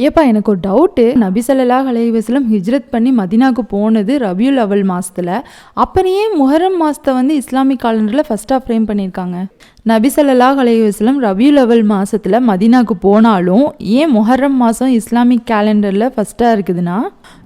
ஏப்பா எனக்கு ஒரு டவுட்டு நபிசல்லா அலைவசலம் ஹிஜ்ரத் பண்ணி மதினாவுக்கு போனது ரபியுல் அவல் மாதத்தில் அப்புறம் முஹரம் மாதத்தை வந்து இஸ்லாமிக் காலண்டரில் ஃபர்ஸ்ட்டாக ஃப்ரேம் பண்ணியிருக்காங்க? நபிசல்லா அலைவசலம் ரபியுல் அவல் மாதத்தில் மதினாவுக்கு போனாலும் ஏன் முஹரம் மாதம் இஸ்லாமிக் கேலண்டரில் ஃபர்ஸ்ட்டாக இருக்குதுன்னா?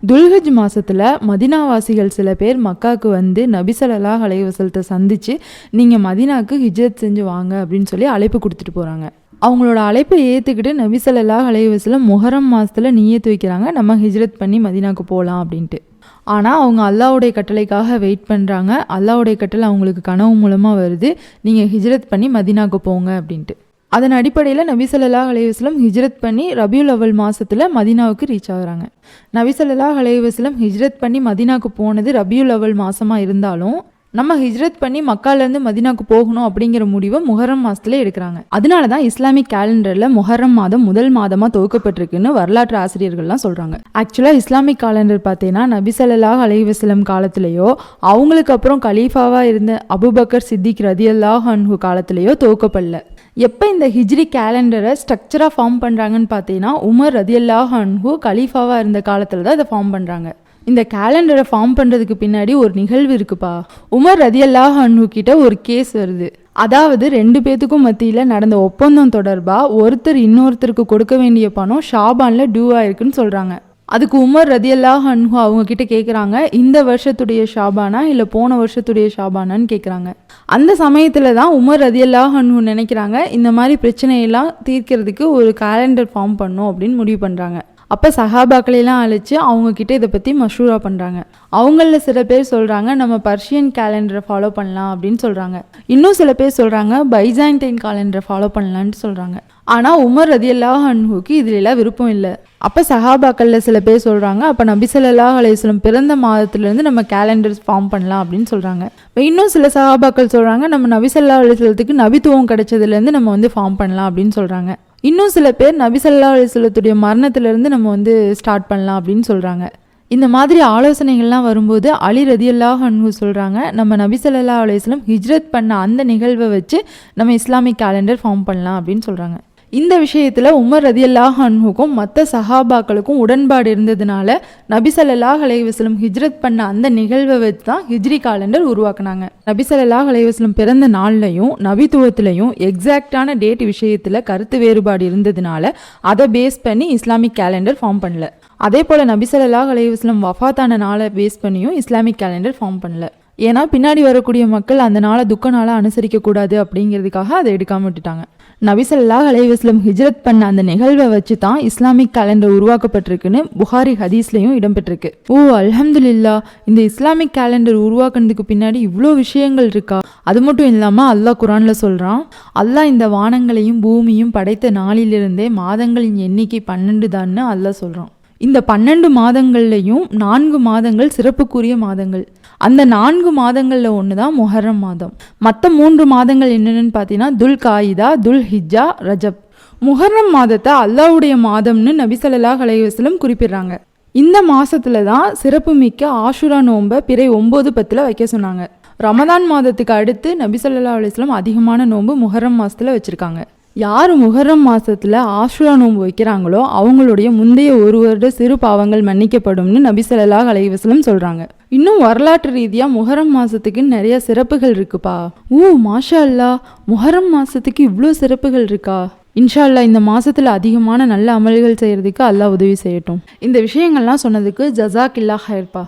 துல்ஹஜ் மாதத்தில் மதினாவாசிகள் சில பேர் மக்காவுக்கு வந்து நபிசல்லா அலைவசலத்தை சந்தித்து நீங்கள் மதினாவுக்கு ஹிஜ்ரத் செஞ்சு வாங்க அப்படின்னு சொல்லி அழைப்பு கொடுத்துட்டு போகிறாங்க அவங்களோட அழைப்பை ஏற்றுக்கிட்டு நபிசல்லா அலைவசில் முஹரம் மாதத்தில் நீயத்து வைக்கிறாங்க. நம்ம ஹிஜ்ரத் பண்ணி மதினாக்கு போகலாம் அப்படின்ட்டு. ஆனால் அவங்க அல்லாவுடைய கட்டளைக்காக வெயிட் பண்ணுறாங்க அல்லாவுடைய கட்டளை அவங்களுக்கு கனவு மூலமாக வருது. நீங்கள் ஹிஜ்ரத் பண்ணி மதினாக்கு போங்க அப்படின்ட்டு. அதன் அடிப்படையில் நபிசல்லா அலைவாஸ்லம் ஹிஜ்ரத் பண்ணி ரபியுல் அவல் மாதத்தில் மதினாவுக்கு ரீச் ஆகுறாங்க. நபிசல்லா அலைவாஸ்லம் ஹிஜ்ரத் பண்ணி மதினாவுக்கு போனது ரபியுல் அவல் மாதமாக இருந்தாலும் நம்ம ஹிஜ்ரத் பண்ணி மக்காலேருந்து மதினாக்கு போகணும் அப்படிங்கிற முடிவை முஹரம் மாதத்துல எடுக்கிறாங்க. அதனால தான் இஸ்லாமிக் கேலண்டரில் முஹரம் மாதம் முதல் மாதமாக துவக்கப்பட்டிருக்குன்னு வரலாற்று ஆசிரியர்கள்லாம் சொல்கிறாங்க ஆக்சுவலாக இஸ்லாமிக் கேலண்டர் பார்த்தீங்கன்னா நபிசல்லாஹ் அலைவசலம் காலத்திலேயோ அவங்களுக்கு அப்புறம் கலீஃபாவாக இருந்த அபுபக்கர் சித்திக் ரதியல்லாஹ் அன்ஹு காலத்திலேயோ துவக்கப்படல எப்போ இந்த ஹிஜ்ரி கேலண்டரை ஸ்ட்ரக்சராக ஃபார்ம் பண்ணுறாங்கன்னு பார்த்தீங்கன்னா உமர் ரதியல்லாஹ் அன்ஹு கலீஃபாவாக இருந்த காலத்தில் தான் இதை ஃபார்ம் பண்ணுறாங்க இந்த கேலண்டரை ஃபார்ம் பண்ணுறதுக்கு பின்னாடி ஒரு நிகழ்வு இருக்குப்பா. உமர் ரதியல்லாஹ் அன்ஹு கிட்ட ஒரு கேஸ் வருது. அதாவது ரெண்டு பேத்துக்கும் மத்தியில் நடந்த ஒப்பந்தம் தொடர்பாக ஒருத்தர் இன்னொருத்தருக்கு கொடுக்க வேண்டிய பணம் ஷாபானில் டியூ ஆயிருக்குன்னு சொல்கிறாங்க அதுக்கு உமர் ரதியல்லாஹ் அன்ஹு அவங்க கிட்ட கேட்குறாங்க இந்த வருஷத்துடைய ஷாபானா இல்லை போன வருஷத்துடைய ஷாபானான்னு கேட்குறாங்க அந்த சமயத்தில் தான் உமர் ரதியல்லாஹ் அன்ஹு நினைக்கிறாங்க இந்த மாதிரி பிரச்சனையெல்லாம் தீர்க்கிறதுக்கு ஒரு கேலண்டர் ஃபார்ம் பண்ணும் அப்படின்னு முடிவு பண்ணுறாங்க அப்போ சஹாபாக்களையெல்லாம் அழைச்சி அவங்கக்கிட்ட இதை பற்றி மஷூரா பண்ணுறாங்க அவங்களில் சில பேர் சொல்கிறாங்க நம்ம பர்ஷியன் கேலண்டரை ஃபாலோ பண்ணலாம் அப்படின்னு சொல்கிறாங்க இன்னும் சில பேர் சொல்கிறாங்க பைசாண்டைன் கேலண்டரை ஃபாலோ பண்ணலான்ட்டு சொல்கிறாங்க ஆனால் உமர் ரதியல்லாஹ் அன்ஹுக்கு இதுல விருப்பம் இல்லை. அப்போ சஹாபாக்களில் சில பேர் சொல்கிறாங்க அப்போ நபி ஸல்லல்லாஹு பிறந்த மாதத்துலேருந்து நம்ம கேலண்டர் ஃபார்ம் பண்ணலாம் அப்படின்னு சொல்கிறாங்க இப்போ இன்னும் சில சஹாபாக்கள் சொல்கிறாங்க நம்ம நபி ஸல்லல்லாஹு நபித்துவம் கிடைச்சதுலேருந்து நம்ம வந்து ஃபார்ம் பண்ணலாம் அப்படின்னு சொல்கிறாங்க இன்னும் சில பேர் நபிசல்லா ஸல்லல்லாஹு மரணத்திலிருந்து நம்ம வந்து ஸ்டார்ட் பண்ணலாம் அப்படின்னு சொல்கிறாங்க இந்த மாதிரி ஆலோசனைகள்லாம் வரும்போது அலி ரதியல்லாஹ் அன்பு சொல்கிறாங்க நம்ம நபி ஸல்லல்லாஹு அலைஹி ஹிஜ்ரத் பண்ண அந்த நிகழ்வை வச்சு நம்ம இஸ்லாமிக் கேலண்டர் ஃபார்ம் பண்ணலாம் அப்படின்னு சொல்கிறாங்க இந்த விஷயத்தில் உமர் ரதியல்லாஹ் அன்ஹுக்கும் மற்ற சஹாபாக்களுக்கும் உடன்பாடு இருந்ததுனால நபிசல்லாஹ் அலைவாஸ்லம் ஹிஜ்ரத் பண்ண அந்த நிகழ்வை வச்சு தான் ஹிஜ்ரி காலண்டர் உருவாக்குனாங்க. நபிசல்லாஹ் அலைவாஸ்லம் பிறந்த நாள்லையும் நபித்துவத்திலையும் எக்ஸாக்டான டேட் விஷயத்தில் கருத்து வேறுபாடு இருந்ததுனால அதை பேஸ் பண்ணி இஸ்லாமிக் கேலண்டர் ஃபார்ம் பண்ணல. அதே போல் நபிசல்லாஹ் அலைவாஸ்லம் அலைஹி வஃபாத்தான நாளை பேஸ் பண்ணியும் இஸ்லாமிக் கேலண்டர் ஃபார்ம் பண்ணல. ஏன்னா பின்னாடி வரக்கூடிய மக்கள் அந்த நாளை துக்க நாளாக அனுசரிக்கக்கூடாது அப்படிங்கிறதுக்காக அதை எடுக்காம விட்டுட்டாங்க. நபிசல்லாஹ் அலைவாஸ்லம் ஹிஜ்ரத் பண்ண அந்த நிகழ்வை வச்சு தான் இஸ்லாமிக் கேலண்டர் உருவாக்கப்பட்டிருக்குன்னு புகாரி ஹதீஸ்லையும் இடம்பெற்றிருக்கு. ஓ அல்ஹம்துலில்லா இந்த இஸ்லாமிக் கேலண்டர் உருவாக்குனதுக்கு பின்னாடி இவ்வளோ விஷயங்கள் இருக்கா? அது மட்டும் இல்லாமல் அல்லாஹ் குரானில் சொல்கிறான் அல்லாஹ் இந்த வானங்களையும் பூமியும் படைத்த நாளிலிருந்தே மாதங்களின் எண்ணிக்கை பன்னெண்டு தான்னு அல்லாஹ் சொல்கிறான் இந்த பன்னெண்டு மாதங்கள்லையும் நான்கு மாதங்கள் சிறப்புக்குரிய மாதங்கள். அந்த நான்கு மாதங்களில் ஒன்று தான் முஹர்ரம் மாதம். மற்ற மூன்று மாதங்கள் என்னென்னு பார்த்தீங்கன்னா துல் காயிதா துல் ஹிஜ்ஜா ரஜப். முஹர்ரம் மாதத்தை அல்லாஹ்வுடைய மாதம்னு நபி ஸல்லல்லாஹு குறிப்பிடுறாங்க. இந்த மாசத்துல தான் சிறப்புமிக்க ஆஷுரா நோன்பை பிறை ஒம்பது பத்தில் வைக்க சொன்னாங்க. ரமதான் மாதத்துக்கு அடுத்து நபிசல்லா அலிஸ்லாம் அதிகமான நோன்பு முஹர்ரம் மாதத்தில் வச்சுருக்காங்க. யார் முகரம் மாதத்தில் ஆஷுரா நோன்பு வைக்கிறாங்களோ அவங்களுடைய முந்தைய ஒரு வருட சிறு பாவங்கள் மன்னிக்கப்படும்னு நபி ஸல்லல்லாஹு சொல்கிறாங்க இன்னும் வரலாற்று ரீதியாக முகரம் மாதத்துக்கு நிறைய சிறப்புகள் இருக்குப்பா. ஓ மாஷா அல்லா முகரம் மாதத்துக்கு இவ்வளோ சிறப்புகள் இருக்கா? இன்ஷா அல்லாஹ் இந்த மாதத்தில் அதிகமான நல்ல அமல்கள் செய்கிறதுக்கு அல்லா உதவி செய்யட்டும். இந்த விஷயங்கள்லாம் சொன்னதுக்கு ஜசாக் இல்லா ஹயர்பா